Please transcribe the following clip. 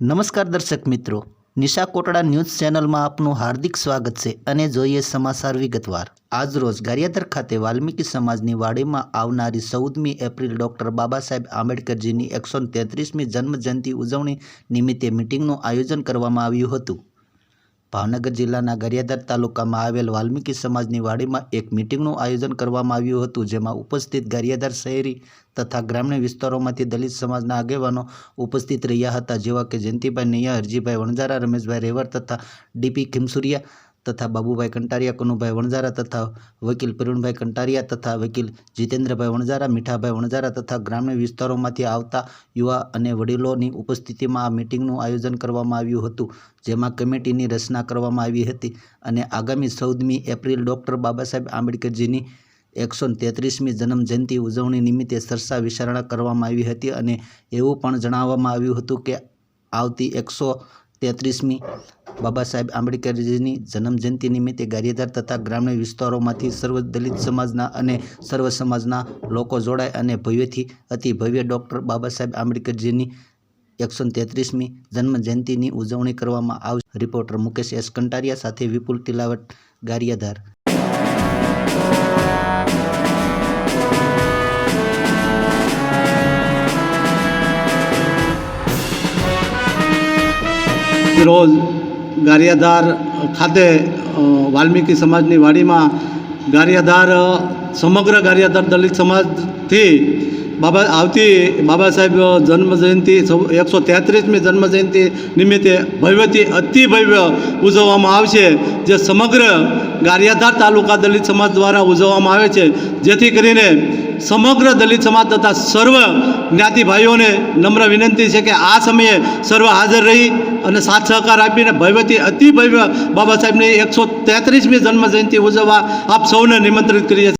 નમસ્કાર દર્શક મિત્રો. નિશા કોટડા ન્યૂઝ ચેનલમાં આપનું હાર્દિક સ્વાગત છે અને જોઈએ સમાચાર વિગતવાર. આજરોજ ગારિયાધર ખાતે વાલ્મીકી સમાજની વાડીમાં આવનારી ચૌદમી એપ્રિલ ડૉક્ટર બાબા સાહેબ આંબેડકરજીની એકસો તેત્રીસમી જન્મજયંતિ ઉજવણી નિમિત્તે મિટિંગનું આયોજન કરવામાં આવ્યું હતું. ભાવનગર જિલ્લાના ગરિયાદર તાલુકામાં આવેલ વાલ્મીકી સમાજની વાડીમાં એક મિટિંગનું આયોજન કરવામાં આવ્યું હતું, જેમાં ઉપસ્થિત ગરિયાદર શહેરી તથા ગ્રામ્ય વિસ્તારોમાંથી દલિત સમાજના આગેવાનો ઉપસ્થિત રહ્યા હતા, જેવા કે જયંતિભાઈ નૈયા, હરજીભાઈ વણઝારા, રમેશભાઈ રેવર તથા ડીપી ખીમસુરિયા તથા બાબુભાઈ કંટારિયા, કનુભાઈ વણઝારા તથા વકીલ પ્રવીણભાઈ કંટારિયા તથા વકીલ જીતેન્દ્રભાઈ વણઝારા, મીઠાભાઈ વણઝારા તથા ગ્રામ્ય વિસ્તારોમાંથી આવતા યુવા અને વડીલોની ઉપસ્થિતિમાં આ મિટિંગનું આયોજન કરવામાં આવ્યું હતું, જેમાં કમિટીની રચના કરવામાં આવી હતી અને આગામી ચૌદમી એપ્રિલ ડૉક્ટર બાબા સાહેબ આંબેડકરજીની એકસો તેત્રીસમી જન્મજયંતિ ઉજવણી નિમિત્તે સરસા વિચારણા કરવામાં આવી હતી અને એવું પણ જણાવવામાં આવ્યું હતું કે આવતી એકસો તેત્રીસમી બાબા સાહેબ આંબેડકરજીની જન્મજયંતિ નિમિત્તે ગારિયાધાર તથા ગ્રામ્ય વિસ્તારોમાંથી સર્વ દલિત સમાજના અને સર્વ સમાજના લોકો જોડાય અને ભવ્યથી અતિ ભવ્ય ડૉક્ટર બાબા સાહેબ આંબેડકરજીની એકસો તેત્રીસમી જન્મજયંતિની ઉજવણી કરવામાં આવશે. રિપોર્ટર મુકેશ એસ કંટારિયા સાથે વિપુલ તિલાવટ ગારિયાધાર. રોજ ગારિયાધાર ખાતે વાલ્મીકી સમાજની વાડીમાં ગારિયાધાર, સમગ્ર ગારિયાધાર દલિત સમાજથી બાબા, આવતી બાબા સાહેબ જન્મજયંતિ એકસો તેત્રીસમી જન્મજયંતિ નિમિત્તે ભવ્યથી અતિ ભવ્ય ઉજવવામાં આવશે જે સમગ્ર ગારિયાધાર તાલુકા દલિત સમાજ દ્વારા ઉજવવામાં આવે છે. જેથી કરીને સમગ્ર દલિત સમાજ તથા સર્વ જ્ઞાતિ ભાઈઓને નમ્ર વિનંતી છે કે આ સમયે સર્વ હાજર રહી અને સાથ સહકાર આપીને ભવ્યથી અતિ ભવ્ય બાબા સાહેબની એકસો તેત્રીસમી જન્મજયંતિ ઉજવવા આપ સૌને નિમંત્રિત કરીએ